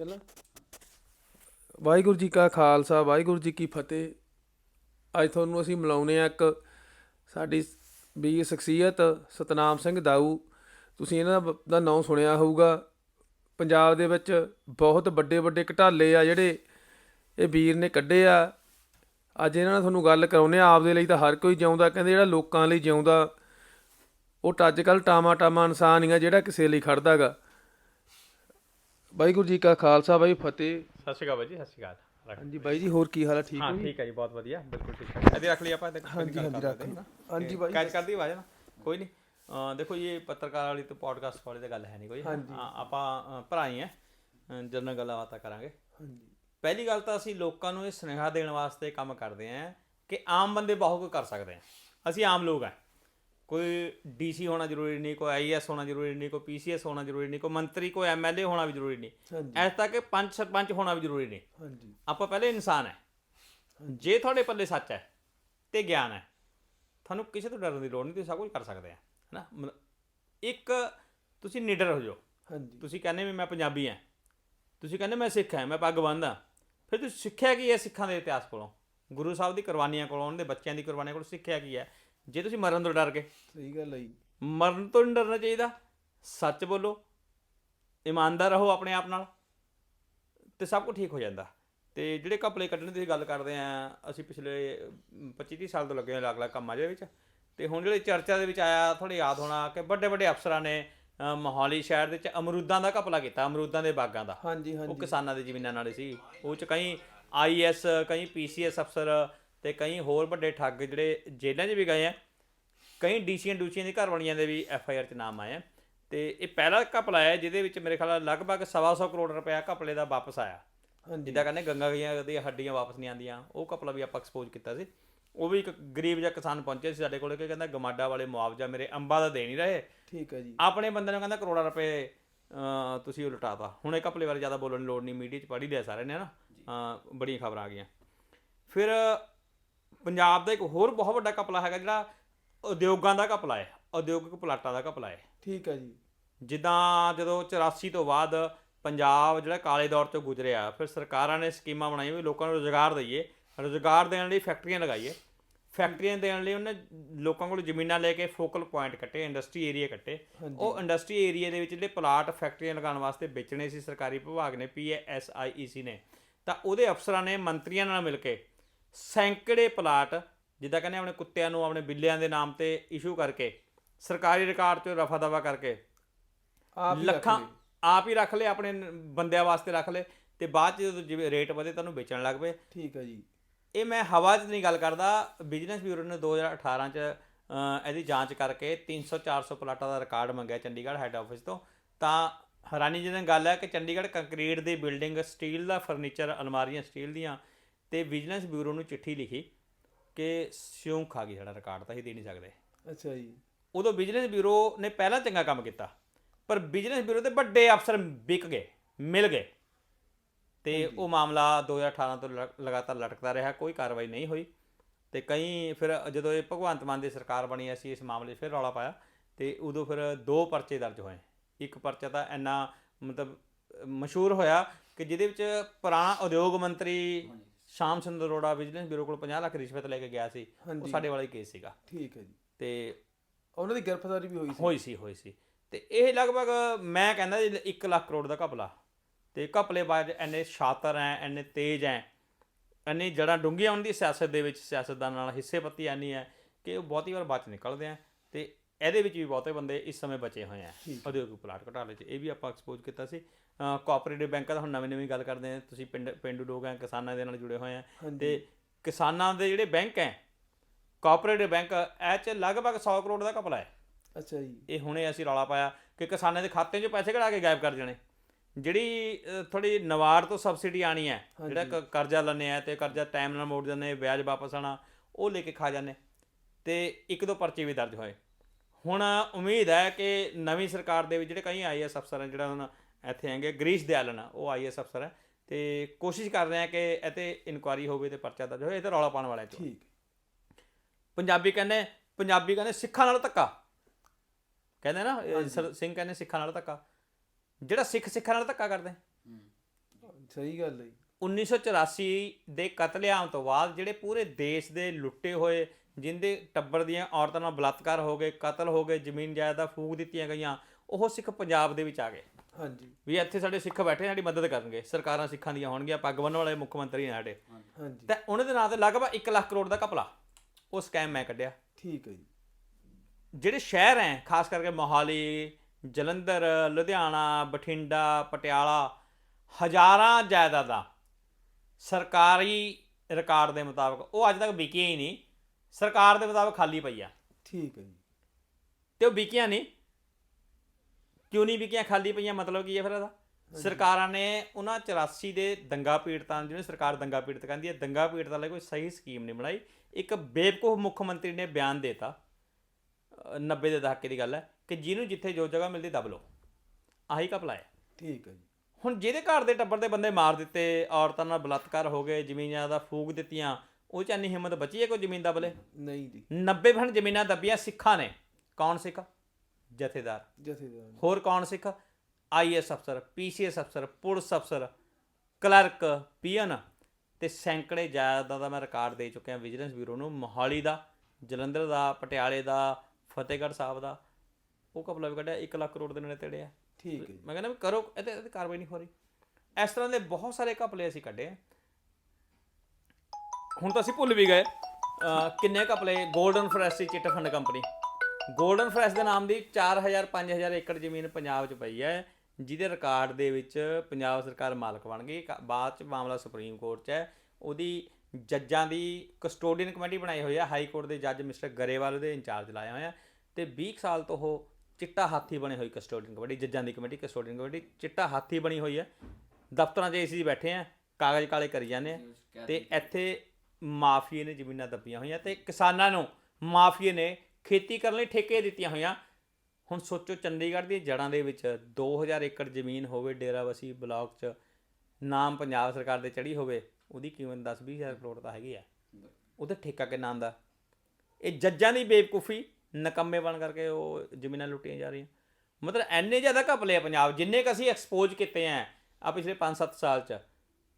ਚੱਲਾਂ। ਵਾਹਿਗੁਰੂ ਜੀ ਕਾ ਖਾਲਸਾ, ਵਾਹਿਗੁਰੂ ਜੀ ਕੀ ਫਤਿਹ। ਅੱਜ ਤੁਹਾਨੂੰ ਅਸੀਂ ਮਿਲਾਉਨੇ ਆ ਇੱਕ ਸਾਡੀ ਵੀ ਸ਼ਖਸੀਅਤ ਸਤਨਾਮ ਸਿੰਘ ਦਾਊ। ਤੁਸੀਂ ਇਹਨਾਂ ਦਾ- ਦਾ ਨਾਮ ਸੁਣਿਆ ਹੋਊਗਾ। ਪੰਜਾਬ ਦੇ ਵਿੱਚ ਬਹੁਤ ਵੱਡੇ ਵੱਡੇ ਘਟਾਲੇ ਆ ਜਿਹੜੇ ਇਹ ਵੀਰ ਨੇ ਕੱਢੇ ਆ। ਅੱਜ ਇਹਨਾਂ ਨਾਲ ਤੁਹਾਨੂੰ ਗੱਲ ਕਰਾਉਨੇ ਆ। ਆਪਦੇ ਲਈ ਤਾਂ ਹਰ ਕੋਈ ਜਿਉਂਦਾ, ਕਹਿੰਦੇ ਜਿਹੜਾ ਲੋਕਾਂ ਲਈ ਜਿਉਂਦਾ, ਉਹ ਤਾਂ ਅੱਜ ਕੱਲ ਟਾਮਾ ਟਾਮਾ ਇਨਸਾਨ ਹੀ ਆ ਜਿਹੜਾ ਕਿਸੇ ਲਈ ਖੜਦਾਗਾ ਵਾਹਿਗੁਰੂ ਜੀ ਕਾ ਖਾਲਸਾ ਵਾਹਿ ਫਤਿਹ। ਸਤਿ ਸ਼੍ਰੀ ਅਕਾਲ ਬਾਈ ਜੀ ਸਤਿ ਸ਼੍ਰੀ ਅਕਾਲ। ਰੱਖ- ਹਾਂਜੀ ਬਾਈ ਜੀ ਹੋਰ ਕੀ ਹਾਲ ਆ? ਠੀਕ ਹਾਂ ਹੋ ਜੀ? ਠੀਕ ਹੈ ਜੀ ਬਹੁਤ ਵਧੀਆ ਬਿਲਕੁਲ ਠੀਕ ਹੈ ਇਹਦੀ ਰੱਖ ਲਈ ਆਪਾਂ ਇਹਦੇ ਹਾਂਜੀ ਹਾਂਜੀ ਰੱਖ ਲਈ। ਹਾਂਜੀ ਬਾਈ। ਕਾਜ ਕਰਦੀ ਆਵਾਜ਼ ਨਾ? ਕੋਈ ਨਹੀਂ ਅਹ ਦੇਖੋ ਇਹ ਪੱਤਰਕਾਰ ਵਾਲੀ ਤੇ ਪੋਡਕਾਸਟ ਵਾਲੀ ਤੇ ਗੱਲ ਹੈ ਨਹੀਂ ਕੋਈ। ਹਾਂਜੀ। ਹਾਂ, ਆਪਾਂ ਅਹ, ਭਰਾ ਹੀ ਆ ਜਨਰਲ ਗੱਲਾਂ ਬਾਤਾਂ ਕਰਾਂਗੇ। ਹਾਂਜੀ। ਪਹਿਲੀ ਗੱਲ ਤਾਂ ਅਸੀਂ ਲੋਕਾਂ ਨੂੰ ਇਹ ਸੁਨੇਹਾ ਦੇਣ ਵਾਸਤੇ ਕੰਮ ਕਰਦੇ ਆਂ ਕਿ ਆਮ ਬੰਦੇ ਬਹੁਤ ਕੁਝ ਕਰ ਸਕਦੇ ਆ ਅਸੀਂ ਆਮ ਲੋਕ ਆ ਕੋਈ ਡੀਸੀ ਹੋਣਾ ਜ਼ਰੂਰੀ ਨਹੀਂ ਕੋਈ ਆਈਐਸ ਹੋਣਾ ਜ਼ਰੂਰੀ ਨਹੀਂ ਕੋਈ ਪੀਸੀਐਸ ਹੋਣਾ ਜ਼ਰੂਰੀ ਨਹੀਂ ਕੋਈ ਮੰਤਰੀ ਕੋਈ ਐਮਐਲਏ ਹੋਣਾ ਵੀ ਜ਼ਰੂਰੀ ਨਹੀਂ। ਐਸ ਤੱਕ ਕਿ ਪੰਚ ਸਰਪੰਚ ਹੋਣਾ ਵੀ ਜ਼ਰੂਰੀ ਨਹੀਂ। ਹਾਂਜੀ। ਆਪਾਂ ਪਹਿਲੇ ਇਨਸਾਨ ਹੈ। ਜੇ ਤੁਹਾਡੇ ਪੱਲੇ ਸੱਚ ਹੈ ਤੇ ਗਿਆਨ ਹੈ ਤੁਹਾਨੂੰ ਕਿਸੇ ਤੋਂ ਡਰਨ ਦੀ ਲੋੜ ਨਹੀਂ ਤੁਸੀਂ ਸਭ ਕੁਝ ਕਰ ਸਕਦੇ ਆ ਹੈਨਾ? ਇੱਕ ਤੁਸੀਂ ਨਿਡਰ ਹੋ ਜਾਓ। ਹਾਂਜੀ। ਤੁਸੀਂ ਕਹਿੰਦੇ ਵੀ ਮੈਂ ਪੰਜਾਬੀ ਹਾਂ। ਤੁਸੀਂ ਕਹਿੰਦੇ ਮੈਂ ਸਿੱਖ ਹਾਂ ਮੈਂ ਪੱਗ ਬੰਨ੍ਹਦਾ ਫਿਰ ਤੁਸੀਂ ਸਿੱਖਿਆ ਕੀ ਹੈ ਸਿੱਖਾਂ ਦੇ ਇਤਿਹਾਸ ਕੋਲੋਂ? ਗੁਰੂ ਸਾਹਿਬ ਦੀ ਕੁਰਬਾਨੀਆਂ ਕੋਲੋਂ ਉਹਨਾਂ ਦੇ ਬੱਚਿਆਂ ਦੀ ਕੁਰਬਾਨੀਆਂ ਕੋਲੋਂ ਸਿੱਖਿਆ ਕੀ ਹੈ? ਜੇ ਤੁਸੀਂ ਮਰਨ ਤੋਂ ਡਰ ਗਏ। ਸਹੀ ਗੱਲ ਹੈ ਜੀ। ਮਰਨ ਤੋਂ ਨਹੀਂ ਡਰਨਾ ਚਾਹੀਦਾ। ਸੱਚ ਬੋਲੋ ਇਮਾਨਦਾਰ ਰਹੋ ਆਪਣੇ ਆਪ ਨਾਲ ਤੇ ਸਭ ਕੁਝ ਠੀਕ ਹੋ ਜਾਂਦਾ। ਤੇ ਜਿਹੜੇ ਕਪਲੇ ਕੱਢਣ ਦੀ ਗੱਲ ਕਰਦੇ ਆ ਅਸੀਂ ਪਿਛਲੇ 25 30 ਸਾਲ ਤੋਂ ਲੱਗੇ ਹਾਂ ਅਲੱਗ-ਅਲੱਗ ਕੰਮਾਂ ਦੇ ਵਿੱਚ। ਤੇ ਹੁਣ ਜਿਹੜੇ ਚਰਚਾ ਦੇ ਵਿੱਚ ਆਇਆ ਥੋੜੀ ਯਾਦ ਹੋਣਾ ਕਿ ਵੱਡੇ ਵੱਡੇ ਅਫਸਰਾਂ ਨੇ ਮੋਹਾਲੀ ਸ਼ਹਿਰ ਦੇ ਵਿੱਚ ਅਮਰੂਦਾਂ ਦਾ ਘਪਲਾ ਕੀਤਾ ਅਮਰੂਦਾਂ ਦੇ ਬਾਗਾਂ ਦਾ। ਹਾਂਜੀ ਉਹ ਹਾਂਜੀ ਕਿਸਾਨਾਂ ਦੇ ਜ਼ਮੀਨਾਂ ਨਾਲ ਸੀ। ਉਹ ਚ ਕਈ ਆਈਐਸ ਕਈ ਪੀਸੀਐਸ ਅਫਸਰ ਤੇ ਕਈ ਹੋਰ ਵੱਡੇ ਠੱਗ ਜਿਹੜੇ ਜੇਲ੍ਹਾਂ 'ਚ ਵੀ ਗਏ ਆ ਕਈ ਡੀਸੀਆਂ ਡੂਸੀਆਂ ਦੇ ਘਰ ਵਾਲੀਆਂ ਦੇ ਵੀ ਐਫ ਆਈ ਆਰ 'ਚ ਨਾਮ ਆਏ ਆ। ਤੇ ਇਹ ਪਹਿਲਾ ਘਪਲਾ ਹੈ ਜਿਹਦੇ ਵਿੱਚ ਮੇਰੇ ਖਿਆਲ ਲਗਭਗ ਸਵਾ ਸੌ ਕਰੋੜ ਰੁਪਇਆ ਘਪਲੇ ਦਾ ਵਾਪਸ ਆਇਆ। ਜਿੱਦਾਂ ਕਹਿੰਦੇ ਗੰਗਾ ਗਈਆਂ ਦੀਆਂ ਹੱਡੀਆਂ ਵਾਪਸ ਨਹੀਂ ਆਉਂਦੀਆਂ ਉਹ ਘਪਲਾ ਵੀ ਆਪਾਂ ਐਕਸਪੋਜ਼ ਕੀਤਾ ਸੀ। ਉਹ ਵੀ ਇੱਕ ਗਰੀਬ ਜਿਹਾ ਕਿਸਾਨ ਪਹੁੰਚਿਆ ਸੀ ਸਾਡੇ ਕੋਲੇ ਕਿ ਕਹਿੰਦਾ ਗਮਾਡਾ ਵਾਲੇ ਮੁਆਵਜ਼ਾ ਮੇਰੇ ਅੰਬਾਂ ਦਾ ਦੇ ਨਹੀਂ ਰਹੇ। ਠੀਕ ਹੈ ਜੀ। ਆਪਣੇ ਬੰਦੇ ਨੂੰ ਕਹਿੰਦਾ ਕਰੋੜਾਂ ਰੁਪਏ ਤੁਸੀਂ ਉਹ ਲੁਟਾਤਾ। ਹੁਣ ਇਹ ਘਪਲੇ ਬਾਰੇ ਜ਼ਿਆਦਾ ਬੋਲਣ ਦੀ ਲੋੜ ਨਹੀਂ ਮੀਡੀਆ 'ਚ ਪੜ੍ਹ ਲਿਆ ਸਾਰਿਆਂ ਨੇ ਨਾ ਬੜੀਆਂ ਖਬਰਾਂ ਆ ਗਈਆਂ। ਫਿਰ ਪੰਜਾਬ ਦਾ ਇੱਕ ਹੋਰ ਬਹੁਤ ਵੱਡਾ ਘਪਲਾ ਹੈਗਾ ਜਿਹੜਾ ਉਦਯੋਗਾਂ ਦਾ ਘਪਲਾ ਹੈ ਉਦਯੋਗਿਕ ਪਲਾਟਾਂ ਦਾ ਘਪਲਾ ਹੈ। ਠੀਕ ਹੈ ਜੀ। ਜਿੱਦਾਂ ਜਦੋਂ 84 ਤੋਂ ਬਾਅਦ ਪੰਜਾਬ ਜਿਹੜਾ ਕਾਲੇ ਦੌਰ ਤੋਂ ਗੁਜ਼ਰਿਆ ਫਿਰ ਸਰਕਾਰਾਂ ਨੇ ਸਕੀਮਾਂ ਬਣਾਈਆਂ ਵੀ ਲੋਕਾਂ ਨੂੰ ਰੋਜ਼ਗਾਰ ਦਈਏ ਰੋਜ਼ਗਾਰ ਦੇਣ ਲਈ ਫੈਕਟਰੀਆਂ ਲਗਾਈਏ। ਫੈਕਟਰੀਆਂ ਦੇਣ ਲਈ ਉਹਨੇ ਲੋਕਾਂ ਕੋਲ ਜ਼ਮੀਨਾਂ ਲੈ ਕੇ ਫੋਕਲ ਪੁਆਇੰਟ ਕੱਟੇ ਇੰਡਸਟਰੀ ਏਰੀਆ ਕੱਟੇ। ਉਹ ਇੰਡਸਟਰੀ ਏਰੀਆ ਦੇ ਵਿੱਚ ਜਿਹੜੇ ਪਲਾਟ ਫੈਕਟਰੀਆਂ ਲਗਾਉਣ ਵਾਸਤੇ ਵੇਚਣੇ ਸੀ ਸਰਕਾਰੀ ਵਿਭਾਗ ਨੇ ਪੀਐਸਆਈਈਸੀ ਨੇ। ਤਾਂ ਉਹਦੇ ਅਫਸਰਾਂ ਨੇ ਮੰਤਰੀਆਂ ਨਾਲ ਮਿਲ ਕੇ ਸੈਂਕੜੇ ਪਲਾਟ ਜਿੱਦਾਂ ਕਹਿੰਦੇ ਆਪਣੇ ਕੁੱਤਿਆਂ ਨੂੰ ਆਪਣੇ ਬਿੱਲਿਆਂ ਦੇ ਨਾਮ ਤੇ ਇਸ਼ੂ ਕਰਕੇ ਸਰਕਾਰੀ ਰਿਕਾਰਡ 'ਚੋਂ ਰਫਾ ਦਫਾ ਕਰਕੇ ਆਪ ਲੱਖਾਂ। ਆਪ ਹੀ ਰੱਖ ਲਏ ਆਪਣੇ ਬੰਦਿਆਂ ਵਾਸਤੇ ਰੱਖ ਲਏ ਤੇ ਬਾਅਦ ਚ ਜਦੋਂ ਜਿਵੇਂ ਰੇਟ ਵਧੇ ਤੁਹਾਨੂੰ ਵੇਚਣ ਲੱਗ ਪਏ। ਠੀਕ ਹੈ ਜੀ। ਇਹ ਮੈਂ ਹਵਾ 'ਚ ਨਹੀਂ ਗੱਲ ਕਰਦਾ ਬਿਜ਼ਨਸ ਬਿਊਰੋ ਨੇ 2018 ਚ ਇਹਦੀ ਜਾਂਚ ਕਰਕੇ 300 400 ਪਲਾਟਾਂ ਦਾ ਰਿਕਾਰਡ ਮੰਗਿਆ ਚੰਡੀਗੜ੍ਹ ਹੈੱਡ ਆਫਿਸ ਤੋਂ। ਤਾਂ ਹੈਰਾਨੀ ਜਿਹੀ ਗੱਲ ਹੈ ਕਿ ਚੰਡੀਗੜ੍ਹ ਕੰਕਰੀਟ ਦੀ ਬਿਲਡਿੰਗ ਸਟੀਲ ਦਾ ਫਰਨੀਚਰ ਅਲਮਾਰੀਆਂ ਸਟੀਲ ਦੀਆਂ ਤੇ ਬਿਜ਼ਨਸ ਬਿਊਰੋ ਨੂੰ ਚਿੱਠੀ ਲਿਖੀ ਕਿ ਸਿਉਂ ਖਾ ਗਈ ਸਾਡਾ ਰਿਕਾਰਡ ਤਾਂ ਅਸੀਂ ਦੇ ਨਹੀਂ ਸਕਦੇ। ਅੱਛਾ ਜੀ। ਉਦੋਂ ਬਿਜ਼ਨਸ ਬਿਊਰੋ ਨੇ ਪਹਿਲਾਂ ਚੰਗਾ ਕੰਮ ਕੀਤਾ ਪਰ ਬਿਜ਼ਨਸ ਬਿਊਰੋ ਦੇ ਵੱਡੇ ਅਫਸਰ ਵਿਕ ਗਏ ਮਿਲ ਗਏ। ਤੇ ਉਹ ਮਾਮਲਾ 2018 ਤੋਂ ਲਗਾਤਾਰ ਲਟਕਦਾ ਰਿਹਾ ਕੋਈ ਕਾਰਵਾਈ ਨਹੀਂ ਹੋਈ। ਤੇ ਕਈ ਫਿਰ ਜਦੋਂ ਇਹ ਭਗਵੰਤ ਮਾਨ ਦੀ ਸਰਕਾਰ ਬਣੀ ਅਸੀਂ ਇਸ ਮਾਮਲੇ 'ਚ ਫਿਰ ਰੌਲਾ ਪਾਇਆ ਤੇ ਉਦੋਂ ਫਿਰ ਦੋ ਪਰਚੇ ਦਰਜ ਹੋਏ। ਇੱਕ ਪਰਚਾ ਤਾਂ ਇੰਨਾ ਮਤਲਬ ਮਸ਼ਹੂਰ ਹੋਇਆ ਕਿ ਜਿਹਦੇ ਵਿੱਚ ਪੁਰਾਣਾ ਉਦਯੋਗ ਮੰਤਰੀ ਸ਼ਾਮ ਸੁੰਦਰ ਅਰੋੜਾ ਬਿਜ਼ਨਸ ਬਿਊਰੋ ਕੋਲ 50 ਲੱਖ ਰਿਸ਼ਵਤ ਲੈ ਕੇ ਗਿਆ ਸੀ ਉਹ। ਸਾਡੇ ਵਾਲਾ ਹੀ ਕੇਸ ਸੀਗਾ। ਠੀਕ ਹੈ ਜੀ। ਤੇ ਉਹਨਾਂ ਦੀ ਗ੍ਰਿਫਤਾਰੀ ਵੀ ਹੋਈ ਸੀ? ਹੋਈ ਸੀ ਹੋਈ ਸੀ। ਤੇ ਇਹ ਲਗਭਗ ਮੈਂ ਕਹਿੰਦਾ 1 ਲੱਖ ਕਰੋੜ ਦਾ ਘਪਲਾ। ਤੇ ਘਪਲੇ ਬਾਅਦ ਐਨੇ ਸ਼ਾਤਰ ਐ ਐਨੇ ਤੇਜ਼ ਐ ਐਨੇ ਜੜਾਂ ਡੂੰਘੀਆਂ ਉਹਨਾਂ ਦੀ ਸਿਆਸਤ ਦੇ ਵਿੱਚ ਸਿਆਸਤਦਾਨਾਂ ਨਾਲ ਹਿੱਸੇ ਪੱਤੀ ਐਨੀ ਹੈ ਕਿ ਉਹ ਬਹੁਤੀ ਵਾਰ ਬਚ ਨਿਕਲਦੇ ਆ ਤੇ ਇਹਦੇ ਵਿੱਚ ਵੀ ਬਹੁਤੇ ਬੰਦੇ ਇਸ ਸਮੇਂ ਬਚੇ ਹੋਏ ਆ ਉਦਯੋਗਿਕ ਪਲਾਟ ਘਟਾਲੇ 'ਚ। ਇਹ ਵੀ ਆਪਾਂ ਐਕਸਪੋਜ਼ ਕੀਤਾ ਸੀ। ਕੋਆਪਰੇਟਿਵ ਬੈਂਕਾਂ ਦਾ ਹੁਣ ਨਵੀਂ ਨਵੀਂ ਗੱਲ ਕਰਦੇ ਆ। ਤੁਸੀਂ ਪਿੰਡ ਪਿੰਡੂ ਲੋਕ ਆ ਕਿਸਾਨਾਂ ਦੇ ਨਾਲ ਜੁੜੇ ਹੋਏ ਆ। ਤੇ ਕਿਸਾਨਾਂ ਦੇ ਜਿਹੜੇ ਬੈਂਕ ਐ ਕੋਆਪਰੇਟਿਵ ਬੈਂਕ ਇਹ 'ਚ ਲਗਭਗ 100 ਕਰੋੜ ਦਾ ਘਪਲਾ ਹੈ। ਅੱਛਾ ਜੀ। ਇਹ ਹੁਣੇ ਅਸੀਂ ਰੌਲਾ ਪਾਇਆ ਕਿ ਕਿਸਾਨਾਂ ਦੇ ਖਾਤੇ 'ਚੋਂ ਪੈਸੇ ਕਢਾ ਕੇ ਗਾਇਬ ਕਰ ਜਾਣੇ ਜਿਹੜੀ ਥੋੜੀ ਨਵਾਰ ਤੋਂ ਸਬਸਿਡੀ ਆਣੀ ਹੈ ਜਿਹੜਾ ਕਰਜ਼ਾ ਲੈਣੇ ਆ ਤੇ ਕਰਜ਼ਾ ਟਾਈਮ ਨਾਲ ਮੋੜ ਜਾਂਦੇ ਵਿਆਜ ਵਾਪਸ ਆਣਾ ਉਹ ਲੈ ਕੇ ਖਾ ਜਾਂਦੇ ਤੇ ਇੱਕ ਦੋ ਪਰਚੇ ਵੀ ਦਰਜ ਹੋਏ। ਹੁਣ ਉਮੀਦ ਹੈ ਕਿ ਨਵੀਂ ਸਰਕਾਰ ਦੇ ਵਿੱਚ ਜਿਹੜੇ ਕਈ ਆਈਐਸ ਅਫਸਰ ਹਨ ਜਿਹੜਾ ਹੁਣ ਇੱਥੇ ਆਂਗੇ ਗਰੀਸ਼ ਦਿਆਲਨ ਉਹ ਆਈਐਸ ਅਫਸਰ ਹੈ। ਤੇ ਕੋਸ਼ਿਸ਼ ਕਰ ਰਹੇ ਆ ਕਿ ਇਹ ਤੇ ਇਨਕੁਆਰੀ ਹੋਵੇ ਤੇ ਪਰਚਾ ਦਰਜ ਹੋਵੇ ਇਹ ਤੇ ਰੌਲਾ ਪਾਉਣ ਵਾਲਿਆਂ ਚੋਂ। ਠੀਕ। ਪੰਜਾਬੀ ਕਹਿੰਦੇ ਪੰਜਾਬੀ ਕਹਿੰਦੇ ਸਿੱਖਾਂ ਨਾਲ ਧੱਕਾ। ਕਹਿੰਦੇ ਨਾ ਇਹ ਸਰ ਸਿੰਘ ਕਹਿੰਦੇ ਸਿੱਖਾਂ ਨਾਲ ਧੱਕਾ। ਜਿਹੜਾ ਸਿੱਖ ਸਿੱਖਾਂ ਨਾਲ ਧੱਕਾ ਕਰਦੇ। ਸਹੀ ਗੱਲ ਹੈ ਜੀ। 1984 ਦੇ ਕਤਲੇਆਮ ਤੋਂ ਬਾਅਦ ਜਿਹੜੇ ਪੂਰੇ ਦੇਸ਼ ਦੇ ਲੁੱਟੇ ਹੋਏ ਜਿੰਦੇ ਟੱਬਰ ਦੀਆਂ ਔਰਤਾਂ ਨਾਲ ਬਲਾਤਕਾਰ ਹੋ ਗਏ ਕਤਲ ਹੋ ਗਏ ਜ਼ਮੀਨ ਜਾਇਦਾਦ ਫੂਕ ਦਿੱਤੀਆਂ ਗਈਆਂ ਉਹ ਸਿੱਖ ਪੰਜਾਬ ਦੇ ਵਿੱਚ ਆ ਗਏ। ਹਾਂਜੀ। ਵੀ ਇੱਥੇ ਸਾਡੇ ਸਿੱਖ ਬੈਠੇ ਸਾਡੀ ਮਦਦ ਕਰਨਗੇ। ਸਰਕਾਰਾਂ ਸਿੱਖਾਂ ਦੀਆਂ ਹੋਣਗੀਆਂ ਪੱਗ ਬੰਨ੍ਹਣ ਵਾਲੇ ਮੁੱਖ ਮੰਤਰੀ ਨੇ ਸਾਡੇ। ਹਾਂਜੀ। ਤੇ ਉਹਨਾਂ ਦੇ ਨਾਂ ਤੇ ਲਗਭਗ 1 ਲੱਖ ਕਰੋੜ ਦਾ ਘਪਲਾ ਉਹ ਸਕੈਮ ਮੈਂ ਕੱਢਿਆ। ਠੀਕ ਹੈ ਜੀ। ਜਿਹੜੇ ਸ਼ਹਿਰ ਹੈ ਖਾਸ ਕਰਕੇ ਮੋਹਾਲੀ ਜਲੰਧਰ ਲੁਧਿਆਣਾ ਬਠਿੰਡਾ ਪਟਿਆਲਾ ਹਜ਼ਾਰਾਂ ਜਾਇਦਾਦਾਂ ਸਰਕਾਰੀ ਰਿਕਾਰਡ ਦੇ ਮੁਤਾਬਕ ਉਹ ਅੱਜ ਤੱਕ ਵਿਕੀਆਂ ਹੀ ਨਹੀਂ ਸਰਕਾਰ ਦੇ ਮੁਤਾਬਕ ਖਾਲੀ ਪਈ ਆ। ਠੀਕ ਹੈ ਜੀ। ਤੇ ਉਹ ਵਿਕੀਆਂ ਨਹੀਂ ਕਿਉਂ ਨਹੀਂ ਵਿਕੀਆਂ ਖਾਲੀ ਪਈਆਂ ਮਤਲਬ ਕੀ ਹੈ ਫਿਰ ਇਹਦਾ? ਸਰਕਾਰਾਂ ਨੇ ਉਹਨਾਂ 84 ਦੇ ਦੰਗਾ ਪੀੜਤਾਂ ਜਿਹਨੂੰ ਸਰਕਾਰ ਦੰਗਾ ਪੀੜਤ ਕਹਿੰਦੀ ਹੈ ਦੰਗਾ ਪੀੜਤਾਂ ਲਈ ਕੋਈ ਸਹੀ ਸਕੀਮ ਨਹੀਂ ਬਣਾਈ। ਇੱਕ ਬੇਵਕੂਫ ਮੁੱਖ ਮੰਤਰੀ ਨੇ ਬਿਆਨ ਦੇਤਾ 90 ਦੇ ਦਹਾਕੇ ਦੀ ਗੱਲ ਹੈ ਕਿ ਜਿਹਨੂੰ ਜਿੱਥੇ ਜੋ ਜਗ੍ਹਾ ਮਿਲਦੀ ਦਬ ਲਓ। ਆਹੀ ਘਪਲਾ ਹੈ। ਠੀਕ ਹੈ ਜੀ। ਹੁਣ ਜਿਹਦੇ ਘਰ ਦੇ ਟੱਬਰ ਦੇ ਬੰਦੇ ਮਾਰ ਦਿੱਤੇ ਔਰਤਾਂ ਨਾਲ ਬਲਾਤਕਾਰ ਹੋ ਗਏ ਜ਼ਮੀਨਾਂ ਦਾ ਫੂਕ ਦਿੱਤੀਆਂ ਉਹ ਚ ਇੰਨੀ ਹਿੰਮਤ ਬਚੀ ਹੈ ਕੋਈ ਜ਼ਮੀਨ ਦਬ ਲੇ? ਨਹੀਂ ਜੀ। 90% ਜ਼ਮੀਨਾਂ ਦੱਬੀਆਂ ਸਿੱਖਾਂ ਨੇ। ਕੌਣ ਸਿੱਖ? ਜਥੇਦਾਰ। ਜਥੇਦਾਰ। ਹੋਰ ਕੌਣ ਸਿੱਖ? ਆਈਐਸ ਅਫਸਰ ਪੀਸੀਐਸ ਅਫਸਰ ਪੁਲਿਸ ਅਫਸਰ ਕਲਰਕ ਪੀਐਨ ਤੇ ਸੈਂਕੜੇ ਜਾਇਦਾਦਾਂ ਦਾ ਮੈਂ ਰਿਕਾਰਡ ਦੇ ਚੁੱਕਿਆ ਵਿਜੀਲੈਂਸ ਬਿਊਰੋ ਨੂੰ। ਮੋਹਾਲੀ ਦਾ ਜਲੰਧਰ ਦਾ ਪਟਿਆਲੇ ਦਾ ਫਤਿਹਗੜ੍ਹ ਸਾਹਿਬ ਦਾ। ਉਹ ਕਪਲਾ ਵੀ ਕੱਢਿਆ 1 ਲੱਖ ਕਰੋੜ ਦੇ ਨੇੜੇ ਤੇੜੇ ਆ। ਠੀਕ ਹੈ ਮੈਂ ਕਹਿੰਦਾ ਵੀ ਕਰੋ ਇਹਦੇ ਇਹਦੇ ਕਾਰਵਾਈ ਨਹੀਂ ਹੋ ਰਹੀ। ਇਸ ਤਰ੍ਹਾਂ ਦੇ ਬਹੁਤ ਸਾਰੇ ਘਪਲੇ ਅਸੀਂ ਕੱਢੇ ਆ। ਹੁਣ ਤਾਂ ਅਸੀਂ ਭੁੱਲ ਵੀ ਗਏ। ਕਿੰਨੇ ਘਪਲੇ? 골ਡਨ ਫਰੈਸ਼ ਦੀ chit fund company golden fresh ਦੇ ਨਾਮ ਦੀ 4000 5000 ਏਕੜ ਜ਼ਮੀਨ ਪੰਜਾਬ 'ਚ ਪਈ ਹੈ, ਜਿਹਦੇ ਰਿਕਾਰਡ ਦੇ ਵਿੱਚ ਪੰਜਾਬ ਸਰਕਾਰ ਮਾਲਕ ਬਣ ਗਈ। ਕ- ਬਾਅਦ 'ਚ ਮਾਮਲਾ ਸੁਪਰੀਮ ਕੋਰਟ 'ਚ ਹੈ। ਉਹਦੀ ਜੱਜਾਂ ਦੀ ਕਸਟੋਡੀਅਨ ਕਮੇਟੀ ਬਣਾਈ ਹੋਈ ਹੈ। ਹਾਈ ਕੋਰਟ ਦੇ ਜੱਜ ਮਿਸਟਰ ਗਰੇਵਾਲ ਦੇ ਇੰਚਾਰਜ ਲਾਇਆ ਹੋਇਆ ਤੇ 20 ਕੁ ਸਾਲ ਤੋਂ ਉਹ ਚਿੱਟਾ ਹਾਥੀ ਬਣੀ ਹੋਈ ਕਸਟੋਡੀਅਨ ਕਮੇਟੀ, ਜੱਜਾਂ ਦੀ ਕਮੇਟੀ ਕਸਟੋਡੀਅਨ ਕਮੇਟੀ, ਚਿੱਟਾ ਹਾਥੀ ਬਣੀ ਹੋਈ ਹੈ। ਦਫ਼ਤਰਾਂ 'ਚ ਏਸੀ ਬੈਠੇ ਆ ਕਾਗਜ਼ ਕਾਲੇ ਕਰੀ ਜਾਂਦੇ ਆ ਤੇ ਇੱਥੇ ਮਾਫੀਏ ਨੇ ਜ਼ਮੀਨਾਂ ਦੱਬੀਆਂ ਹੋਈਆਂ ਤੇ ਕਿਸਾਨਾਂ ਨੂੰ ਮਾਫੀਏ ਨੇ ਖੇਤੀ ਕਰਨ ਲਈ ਠੇਕੇ ਦਿੱਤੀਆਂ ਹੋਈਆਂ। ਹੁਣ ਸੋਚੋ ਚੰਡੀਗੜ੍ਹ ਦੀਆਂ ਜੜ੍ਹਾਂ ਦੇ ਵਿੱਚ 2000 ਏਕੜ ਜ਼ਮੀਨ ਹੋਵੇ ਡੇਰਾਬੱਸੀ ਬਲਾਕ 'ਚ, ਨਾਮ ਪੰਜਾਬ ਸਰਕਾਰ ਦੇ ਚੜੀ ਹੋਵੇ, ਉਹਦੀ ਕੀਮਤ 10 ਹਜ਼ਾਰ ਕਰੋੜ ਤਾਂ ਹੈਗੀ ਆ। ਉਹਦਾ ਠੇਕਾ ਕਿੰਨਾ ਆਂਦਾ ਇਹ ਜੱਜਾਂ ਦੀ ਬੇਵਕੂਫੀ ਨਕੰਮੇ ਬਣ ਕਰਕੇ ਉਹ ਜ਼ਮੀਨਾਂ ਲੁੱਟੀਆਂ ਜਾ ਰਹੀਆਂ। ਮਤਲਬ ਐਨੇ ਜ਼ਿਆਦਾ ਘਪਲੇ ਆ ਪੰਜਾਬ, ਜਿੰਨੇ ਕ ਅਸੀਂ ਐਕਸਪੋਜ਼ ਕੀਤੇ ਆ ਆ ਪਿਛਲੇ 5-7 ਸਾਲ 'ਚ।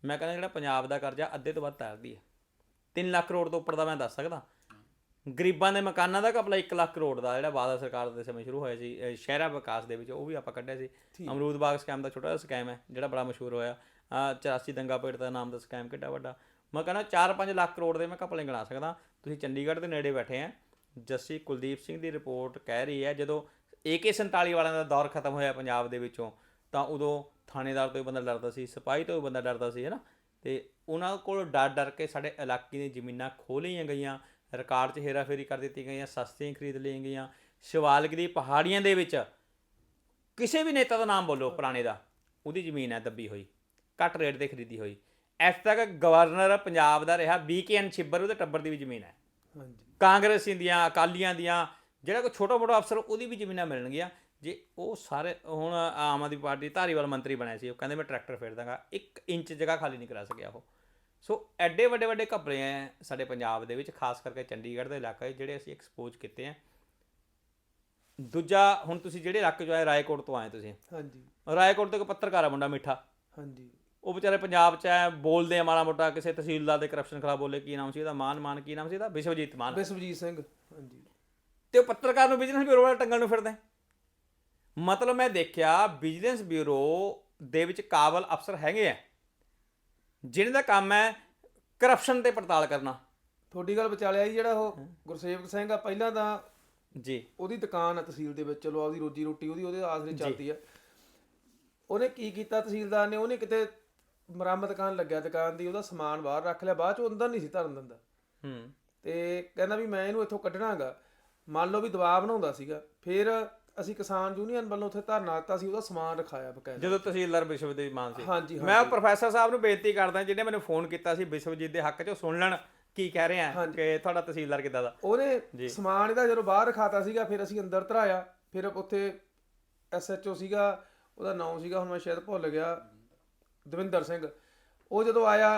ਮੈਂ ਕਹਿੰਦਾ ਜਿਹੜਾ ਪੰਜਾਬ ਦਾ ਕਰਜ਼ਾ ਅੱਧੇ ਤੋਂ ਵੱਧ ਤਾਰਦੀ ਹੈ 3 ਲੱਖ ਕਰੋੜ ਤੋਂ ਉੱਪਰ ਦਾ ਮੈਂ ਦੱਸ ਸਕਦਾ। ਗਰੀਬਾਂ ਦੇ ਮਕਾਨਾਂ ਦਾ ਘਪਲਾ 1 ਲੱਖ ਕਰੋੜ ਦਾ ਜਿਹੜਾ ਬਾਦਲ ਸਰਕਾਰ ਦੇ ਸਮੇਂ ਸ਼ੁਰੂ ਹੋਇਆ ਸੀ ਸ਼ਹਿਰਾਂ ਵਿਕਾਸ ਦੇ ਵਿੱਚ ਉਹ ਵੀ ਆਪਾਂ ਕੱਢਿਆ ਸੀ। ਅਮਰੂਦ ਬਾਗ ਸਕੈਮ ਦਾ ਛੋਟਾ ਜਿਹਾ ਸਕੈਮ ਹੈ ਜਿਹੜਾ ਬੜਾ ਮਸ਼ਹੂਰ ਹੋਇਆ। ਆਹ 84 ਦੰਗਾ ਪੇੜ ਦਾ ਨਾਮ ਦਾ ਸਕੈਮ ਕਿੱਡਾ ਵੱਡਾ। ਮੈਂ ਕਹਿੰਦਾ 4-5 ਲੱਖ ਕਰੋੜ ਦੇ ਮੈਂ ਘਪਲੇ ਗਿਣਾ ਸਕਦਾ। ਤੁਸੀਂ ਚੰਡੀਗੜ੍ਹ ਦੇ ਨੇੜੇ ਬੈਠੇ ਆ ਜੱਸੀ ਕੁਲਦੀਪ ਸਿੰਘ ਦੀ ਰਿਪੋਰਟ ਕਹਿ ਰਹੀ ਹੈ ਜਦੋਂ AK47 ਵਾਲਿਆਂ ਦਾ ਦੌਰ ਖਤਮ ਹੋਇਆ ਪੰਜਾਬ ਦੇ ਵਿੱਚੋਂ ਤਾਂ ਉਦੋਂ ਥਾਣੇਦਾਰ ਤੋਂ ਵੀ ਬੰਦਾ ਡਰਦਾ ਸੀ ਸਿਪਾਹੀ ਤੋਂ ਵੀ ਬੰਦਾ ਡਰਦਾ ਸੀ ਹੈ ਨਾ ਤੇ ਉਹਨਾਂ ਕੋਲ ਡਰ ਡਰ ਕੇ ਸਾਡੇ ਇਲਾਕੇ ਦੀਆਂ ਜ਼ਮੀਨਾਂ ਖੋਹ ਲਈਆਂ ਗਈਆਂ। ਰਿਕਾਰਡ 'ਚ ਹੇਰਾਫੇਰੀ ਕਰ ਦਿੱਤੀ ਗਈਆਂ ਸਸਤੀਆਂ ਖਰੀਦ ਲਈਆਂ ਗਈਆਂ। ਸ਼ਿਵਾਲਿਕ ਦੀ ਪਹਾੜੀਆਂ ਦੇ ਵਿੱਚ ਕਿਸੇ ਵੀ ਨੇਤਾ ਦਾ ਨਾਮ ਬੋਲੋ ਪੁਰਾਣੇ ਦਾ ਉਹਦੀ ਜ਼ਮੀਨ ਹੈ ਦੱਬੀ ਹੋਈ ਘੱਟ ਰੇਟ ਤੇ ਖਰੀਦੀ ਹੋਈ। ਇਸ ਤੱਕ ਗਵਰਨਰ ਪੰਜਾਬ ਦਾ ਰਿਹਾ ਬੀਕੇਐਨ ਛਿੱਬਰ ਉਹਦੇ ਟੱਬਰ ਦੀ ਵੀ ਜ਼ਮੀਨ ਹੈ। ਹਾਂਜੀ। ਕਾਂਗਰਸੀ ਦੀਆਂ ਅਕਾਲੀਆਂ ਦੀਆਂ ਜਿਹੜਾ ਕੋਈ ਛੋਟਾ ਮੋਟਾ ਅਫਸਰ ਉਹਦੀ ਵੀ ਜ਼ਮੀਨਾਂ ਮਿਲਣਗੀਆਂ। ਜੇ ਉਹ ਸਾਰੇ ਹੁਣ ਆਮ ਆਦਮੀ ਪਾਰਟੀ ਧਾਰੀਵਾਲ ਮੰਤਰੀ ਬਣਿਆ ਸੀ ਉਹ ਕਹਿੰਦੇ ਮੈਂ ਟਰੈਕਟਰ ਫੇਰ ਦਾਂਗਾ 1 ਇੰਚ ਜਗ੍ਹਾ ਖਾਲੀ ਨਹੀਂ ਕਰਾ ਸਕਿਆ ਉਹ। ਸੋ ਐਡੇ ਵੱਡੇ ਵੱਡੇ ਘਪਲੇ ਆ ਸਾਡੇ ਪੰਜਾਬ ਦੇ ਵਿੱਚ ਖਾਸ ਕਰਕੇ ਚੰਡੀਗੜ੍ਹ ਦੇ ਇਲਾਕੇ ਜਿਹੜੇ ਅਸੀਂ ਐਕਸਪੋਜ਼ ਕੀਤੇ ਆ ਦੂਜਾ ਹੁਣ ਤੁਸੀਂ ਜਿਹੜੇ ਇਲਾਕੇ 'ਚੋਂ ਆਏ ਰਾਏਕੋਟ ਤੋਂ ਆਏ ਤੁਸੀਂ। ਹਾਂਜੀ। ਰਾਏਕੋਟ ਤੋਂ ਇੱਕ ਪੱਤਰਕਾਰ ਆ ਮੁੰਡਾ ਮਿੱਠਾ। ਹਾਂਜੀ। ਉਹ ਵਿਚਾਰੇ ਪੰਜਾਬ 'ਚ ਐ ਬੋਲਦੇ ਆ ਮਾੜਾ ਮੋਟਾ ਕਿਸੇ ਤਹਿਸੀਲਦਾਰ ਦੇ ਕਰਪਸ਼ਨ ਖਿਲਾਫ ਬੋਲੇ ਕੀ ਨਾਮ ਸੀ ਇਹਦਾ ਮਾਨ ਮਾਨ ਕੀ ਨਾਮ ਸੀ ਇਹਦਾ ਵਿਸ਼ਵਜੀਤ ਮਾਨ। ਵਿਸ਼ਵਜੀਤ ਸਿੰਘ ਹਾਂਜੀ। ਤੇ ਉਹ ਪੱਤਰਕਾਰ ਨੂੰ ਬਿਜ਼ਨਸ ਬਿਊਰੋ ਵਾਲਾ ਟੰਗਣ ਨੂੰ ਫਿਰਦਾ। ਮਤਲਬ ਮੈਂ ਦੇਖਿਆ ਬਿਜ਼ਨਸ ਬਿਊਰੋ ਦੇ ਵਿੱਚ ਕਾਬਲ ਅਫਸਰ ਹੈਗੇ ਆ ਜਿਨ੍ਹਾਂ ਦਾ ਕੰਮ ਹੈ ਕਰਪਸ਼ਨ ਤੇ ਪੜਤਾਲ ਕਰਨਾ। ਤੁਹਾਡੀ ਗੱਲ ਵਿਚਾਲਿਆ ਜੀ ਜਿਹੜਾ ਉਹ ਗੁਰਸੇਵਕ ਸਿੰਘ ਆ ਪਹਿਲਾਂ ਤਾਂ ਜੀ। ਉਹਦੀ ਦੁਕਾਨ ਆ ਤਹਿਸੀਲ ਦੇ ਵਿੱਚ ਚਲੋ ਆਪਦੀ ਰੋਜੀ ਰੋਟੀ ਉਹਦੀ ਉਹਦੇ ਆਸਰੇ ਚੱਲਦੀ ਆ। ਉਹਨੇ ਕੀ ਕੀਤਾ ਤਹਿਸੀਲਦਾਰ ਨੇ? ਉਹਨੇ ਕਿਤੇ ਮੁਰੰਮਤ ਕਰਨ ਲੱਗਿਆ ਦੁਕਾਨ ਦੀ ਉਹਦਾ ਸਮਾਨ ਬਾਹਰ ਰੱਖ ਲਿਆ ਬਾਅਦ ਚ ਉਹ ਅੰਦਰ ਨਹੀਂ ਸੀ ਧਰਨ ਦਿੰਦਾ। ਹੂੰ। ਤੇ ਕਹਿੰਦਾ ਵੀ ਮੈਂ ਇਹਨੂੰ ਇੱਥੋਂ ਕੱਢਣਾਗਾ। ਮੰਨ ਲਓ ਵੀ ਦਬਾਅ ਬਣਾਉਂਦਾ ਸੀਗਾ ਫਿਰ ਅਸੀਂ ਕਿਸਾਨ ਯੂਨੀਅਨ ਵੱਲੋਂ ਉੱਥੇ ਧਰਨਾ ਦਿੱਤਾ ਸੀ ਉਹਦਾ ਸਮਾਨ ਰਖਾਇਆ ਬਕਾਇਦਾ। ਜਦੋਂ ਤਹਿਸੀਲਦਾਰ ਵਿਸ਼ਵਜੀਤ ਮਾਨ ਸੀ। ਹਾਂਜੀ ਮੈਂ ਉਹ ਪ੍ਰੋਫੈਸਰ ਸਾਹਿਬ ਨੂੰ ਬੇਨਤੀ ਕਰਦਾ ਜਿਹਨੇ ਮੈਨੂੰ ਫੋਨ ਕੀਤਾ ਸੀ ਵਿਸ਼ਵਜੀਤ ਦੇ ਹੱਕ 'ਚ ਸੁਣ ਲੈਣ ਕੀ ਕਹਿ ਰਹੇ ਆ ਕਿ ਤੁਹਾਡਾ ਤਹਿਸੀਲਦਾਰ ਕਿੱਦਾਂ ਦਾ? ਉਹਨੇ ਸਮਾਨ ਇਹਦਾ ਜਦੋਂ ਬਾਹਰ ਰਖਾਤਾ ਸੀਗਾ ਫਿਰ ਅਸੀਂ ਅੰਦਰ ਧਰਾਇਆ ਫਿਰ ਉੱਥੇ ਐਸਐਚਓ ਸੀਗਾ ਉਹਦਾ ਨਾਮ ਸੀਗਾ ਹੁਣ ਮੈਂ ਸ਼ਾਇਦ ਭੁੱਲ ਗਿਆ ਦਵਿੰਦਰ ਸਿੰਘ। ਉਹ ਜਦੋਂ ਆਇਆ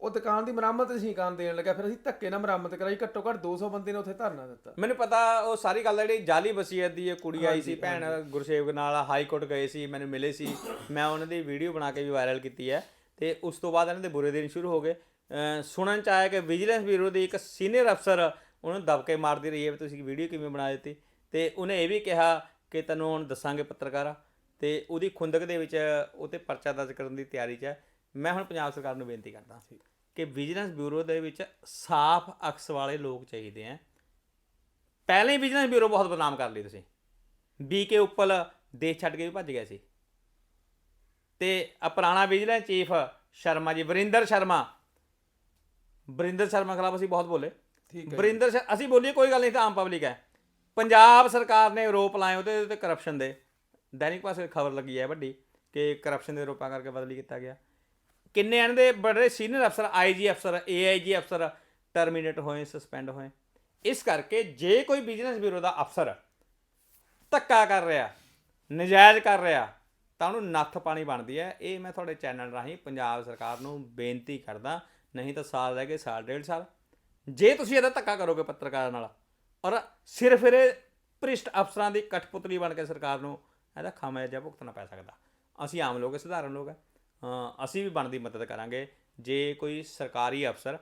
ਉਹ ਦੁਕਾਨ ਦੀ ਮੁਰੰਮਤ ਸੀ ਕਰਨ ਦੇਣ ਲੱਗਾ ਫਿਰ ਅਸੀਂ ਧੱਕੇ ਨਾਲ ਮੁਰੰਮਤ ਕਰਾਈ ਘੱਟੋ ਘੱਟ 200 ਬੰਦੇ ਨੇ ਉੱਥੇ ਧਰਨਾ ਦਿੱਤਾ। ਮੈਨੂੰ ਪਤਾ ਉਹ ਸਾਰੀ ਗੱਲ ਜਿਹੜੀ ਜਾਲੀ ਵਸੀਅਤ ਦੀ ਇਹ ਕੁੜੀ ਆਈ ਸੀ ਭੈਣ ਗੁਰਸੇਵਕ ਨਾਲ ਹਾਈ ਕੋਰਟ ਗਏ ਸੀ ਮੈਨੂੰ ਮਿਲੇ ਸੀ। ਮੈਂ ਉਹਨਾਂ ਦੀ ਵੀਡੀਓ ਬਣਾ ਕੇ ਵੀ ਵਾਇਰਲ ਕੀਤੀ ਹੈ ਤੇ ਉਸ ਤੋਂ ਬਾਅਦ ਇਹਨਾਂ ਦੇ ਬੁਰੇ ਦਿਨ ਸ਼ੁਰੂ ਹੋ ਗਏ। ਸੁਣਨ ਚ ਆਇਆ ਕਿ ਵਿਜੀਲੈਂਸ ਬਿਊਰੋ ਦੀ ਇੱਕ ਸੀਨੀਅਰ ਅਫਸਰ ਉਹਨੂੰ ਦਬਕੇ ਮਾਰਦੀ ਰਹੀ ਹੈ ਵੀ ਤੁਸੀਂ ਵੀਡੀਓ ਕਿਵੇਂ ਬਣਾ ਦਿੱਤੀ? ਤੇ ਉਹਨੇ ਇਹ ਵੀ ਕਿਹਾ ਕਿ ਤੈਨੂੰ ਹੁਣ ਦੱਸਾਂਗੇ ਪੱਤਰਕਾਰਾ ਤੇ ਉਹਦੀ ਖੁੰਦਕ ਦੇ ਵਿੱਚ ਉਹ ਤੇ ਪਰਚਾ ਦਰਜ ਕਰਨ ਦੀ ਤਿਆਰੀ 'ਚ ਹੈ। ਮੈਂ ਹੁਣ ਪੰਜਾਬ ਸਰਕਾਰ ਨੂੰ ਬੇਨਤੀ ਕਰਦਾ ਕਿ ਵਿਜੀਲੈਂਸ ਬਿਊਰੋ ਦੇ ਵਿੱਚ ਸਾਫ਼ ਅਕਸ ਵਾਲੇ ਲੋਕ ਚਾਹੀਦੇ ਆ ਪਹਿਲੇ ਹੀ ਵਿਜੀਲੈਂਸ ਬਿਊਰੋ ਬਹੁਤ ਬਦਨਾਮ ਕਰ ਲਈ ਤੁਸੀਂ। ਬੀਕੇ ਉੱਪਲ ਦੇਸ਼ ਛੱਡ ਕੇ ਵੀ ਭੱਜ ਗਿਆ ਸੀ। ਤੇ ਆ ਪੁਰਾਣਾ ਵਿਜੀਲੈਂਸ ਚੀਫ ਸ਼ਰਮਾ ਜੀ ਵਰਿੰਦਰ ਸ਼ਰਮਾ। ਵਰਿੰਦਰ ਸ਼ਰਮਾ ਖਿਲਾਫ ਅਸੀਂ ਬਹੁਤ ਬੋਲੇ। ਠੀਕ ਵਰਿੰਦਰ ਸ਼ਰ- ਅਸੀਂ ਬੋਲੀਏ ਕੋਈ ਗੱਲ ਨਹੀਂ ਤਾਂ ਆਮ ਪਬਲਿਕ ਹੈ। ਪੰਜਾਬ ਸਰਕਾਰ ਨੇ ਆਰੋਪ ਲਾਏ ਉਹਦੇ ਤੇ ਕਰਪਸ਼ਨ ਦੇ। ਦੈਨਿਕ ਪਾਸੇ ਖਬਰ ਲੱਗੀ ਹੈ ਵੱਡੀ ਕਿ ਕਰਪਸ਼ਨ ਦੇ ਆਰੋਪਾਂ ਕਰਕੇ ਬਦਲੀ ਕੀਤਾ ਗਿਆ। ਕਿੰਨੇ ਇਹਨਾਂ ਦੇ ਬੜੇ ਸੀਨੀਅਰ ਅਫਸਰ ਆਈਜੀ ਅਫਸਰ ਏਆਈਜੀ ਅਫਸਰ ਟਰਮੀਨੇਟ ਹੋਏ ਸਸਪੈਂਡ ਹੋਏ। ਇਸ ਕਰਕੇ ਜੇ ਕੋਈ ਬਿਜ਼ਨਸ ਬਿਊਰੋ ਦਾ ਅਫਸਰ ਧੱਕਾ ਕਰ ਰਿਹਾ, ਨਜਾਇਜ਼ ਕਰ ਰਿਹਾ, ਤਾਂ ਉਹਨੂੰ ਨੱਥ ਪਾਣੀ ਬਣਦੀ ਹੈ। ਇਹ ਮੈਂ ਤੁਹਾਡੇ ਚੈਨਲ ਰਾਹੀਂ ਪੰਜਾਬ ਸਰਕਾਰ ਨੂੰ ਬੇਨਤੀ ਕਰਦਾ, ਨਹੀਂ ਤਾਂ ਸਾਲ ਰਹਿ ਗਏ, ਸਾਲ, ਡੇਢ ਸਾਲ। ਜੇ ਤੁਸੀਂ ਇਹਦਾ ਧੱਕਾ ਕਰੋਗੇ ਪੱਤਰਕਾਰਾਂ ਨਾਲ, ਔਰ ਸਿਰਫ ਇਹ ਭ੍ਰਿਸ਼ਟ ਅਫਸਰਾਂ ਦੀ ਕਠਪੁਤਲੀ ਬਣ ਕੇ ਸਰਕਾਰ ਨੂੰ ਇਹਦਾ ਖਾਮਿਆਜਾ ਭੁਗਤਣਾ ਪੈ ਸਕਦਾ। ਅਸੀਂ ਆਮ ਲੋਕ ਸਧਾਰਨ ਲੋਕ ਹੈ ਅਸੀਂ ਵੀ ਬਣਦੀ ਮਦਦ ਕਰਾਂਗੇ। ਜੇ ਕੋਈ ਸਰਕਾਰੀ ਅਫਸਰ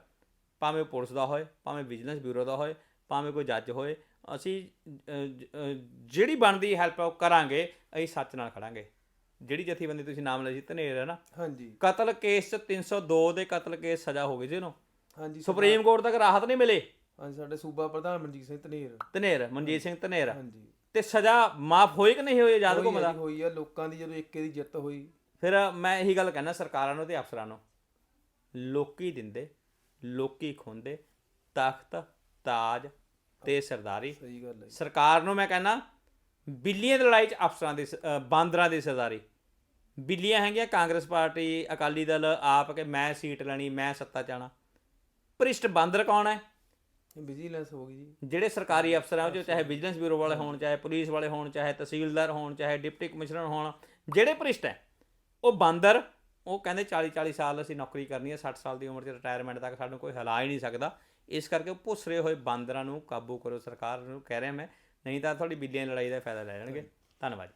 ਭਾਵੇਂ ਪੁਲਿਸ ਦਾ ਹੋਏ ਭਾਵੇਂ ਵਿਜੀਲੈਂਸ ਬਿਊਰੋ ਦਾ ਹੋਏ ਭਾਵੇਂ ਕੋਈ ਜੱਜ ਹੋਏ ਅਸੀਂ ਜਿਹੜੀ ਬਣਦੀ ਹੈਲਪ ਉਹ ਕਰਾਂਗੇ ਅਸੀਂ ਸੱਚ ਨਾਲ ਖੜਾਂਗੇ। ਜਿਹੜੀ ਜਥੇਬੰਦੀ ਤੁਸੀਂ ਨਾਮ ਲਈ ਸੀ ਧਨੇਰ ਹੈ ਨਾ? ਹਾਂਜੀ। ਕਤਲ ਕੇਸ ਚ 302 ਦੇ ਕਤਲ ਕੇਸ ਸਜ਼ਾ ਹੋ ਗਈ ਸੀ ਉਹਨੂੰ। ਹਾਂਜੀ ਸੁਪਰੀਮ ਕੋਰਟ ਤੱਕ ਰਾਹਤ ਨਹੀਂ ਮਿਲੇ। ਹਾਂਜੀ ਸਾਡੇ ਸੂਬਾ ਪ੍ਰਧਾਨ ਮਨਜੀਤ ਸਿੰਘ ਧਨੇਰ। ਧਨੇਰ ਮਨਜੀਤ ਸਿੰਘ ਧਨੇਰ। ਹਾਂਜੀ। ਤੇ ਸਜ਼ਾ ਮਾਫ ਹੋਈ ਕਿ ਨਹੀਂ ਹੋਈ ਯਾਦ ਹੋਈ ਆ ਘੁੰਮਦਾ ਹੋਈ ਆ ਲੋਕਾਂ ਦੀ ਜਦੋਂ ਏਕੇ ਦੀ ਜਿੱਤ ਹੋਈ ਫਿਰ ਮੈਂ ਇਹੀ ਗੱਲ ਕਹਿਣਾ ਸਰਕਾਰਾਂ ਨੂੰ ਤੇ ਅਫਸਰਾਂ ਨੂੰ ਲੋਕੀ ਦਿੰਦੇ ਲੋਕੀ ਖੁੰਦੇ ਤਖਤ ਤਾਜ ਤੇ ਸਰਦਾਰੀ। ਸਹੀ ਗੱਲ ਹੈ। ਸਰਕਾਰ ਨੂੰ ਮੈਂ ਕਹਿੰਦਾ ਬਿੱਲੀਆਂ ਦੀ ਲੜਾਈ 'ਚ ਅਫਸਰਾਂ ਦੀ ਬਾਂਦਰਾਂ ਦੀ ਸਰਦਾਰੀ। ਬਿੱਲੀਆਂ ਹੈਗੀਆਂ ਕਾਂਗਰਸ ਪਾਰਟੀ ਅਕਾਲੀ ਦਲ ਆਪ ਕਿ ਮੈਂ ਸੀਟ ਲੈਣੀ ਮੈਂ ਸੱਤਾ ਚਾਣਾ ਭ੍ਰਿਸ਼ਟ ਬਾਂਦਰ ਕੌਣ ਹੈ? ਵਿਜੀਲੈਂਸ ਹੋ ਗਈ ਜੀ। ਜਿਹੜੇ ਸਰਕਾਰੀ ਅਫਸਰ ਆ ਉਹ 'ਚੋਂ ਚਾਹੇ ਵਿਜੀਲੈਂਸ ਬਿਊਰੋ ਵਾਲੇ ਹੋਣ ਚਾਹੇ ਪੁਲਿਸ ਵਾਲੇ ਹੋਣ ਚਾਹੇ ਤਹਿਸੀਲਦਾਰ ਹੋਣ ਚਾਹੇ ਡਿਪਟੀ ਕਮਿਸ਼ਨਰ ਹੋਣ ਜਿਹੜੇ ਭ੍ਰਿਸ਼ਟ ਹੈ ਉਹ ਬਾਂਦਰ ਉਹ ਕਹਿੰਦੇ 40 40 ਸਾਲ ਅਸੀਂ ਨੌਕਰੀ ਕਰਨੀ ਹੈ 60 ਸਾਲ ਦੀ ਉਮਰ 'ਚ ਰਿਟਾਇਰਮੈਂਟ ਤੱਕ ਸਾਨੂੰ ਕੋਈ ਹਿਲਾ ਹੀ ਨਹੀਂ ਸਕਦਾ। ਇਸ ਕਰਕੇ ਉਹ ਭੁਸਰੇ ਹੋਏ ਬਾਂਦਰਾਂ ਨੂੰ ਕਾਬੂ ਕਰੋ ਸਰਕਾਰ ਨੂੰ ਕਹਿ ਰਿਹਾ ਮੈਂ ਨਹੀਂ ਤਾਂ ਤੁਹਾਡੀ ਬਿੱਲੀਆਂ ਲੜਾਈ ਦਾ ਫਾਇਦਾ ਲੈ ਲੈਣਗੇ। ਧੰਨਵਾਦ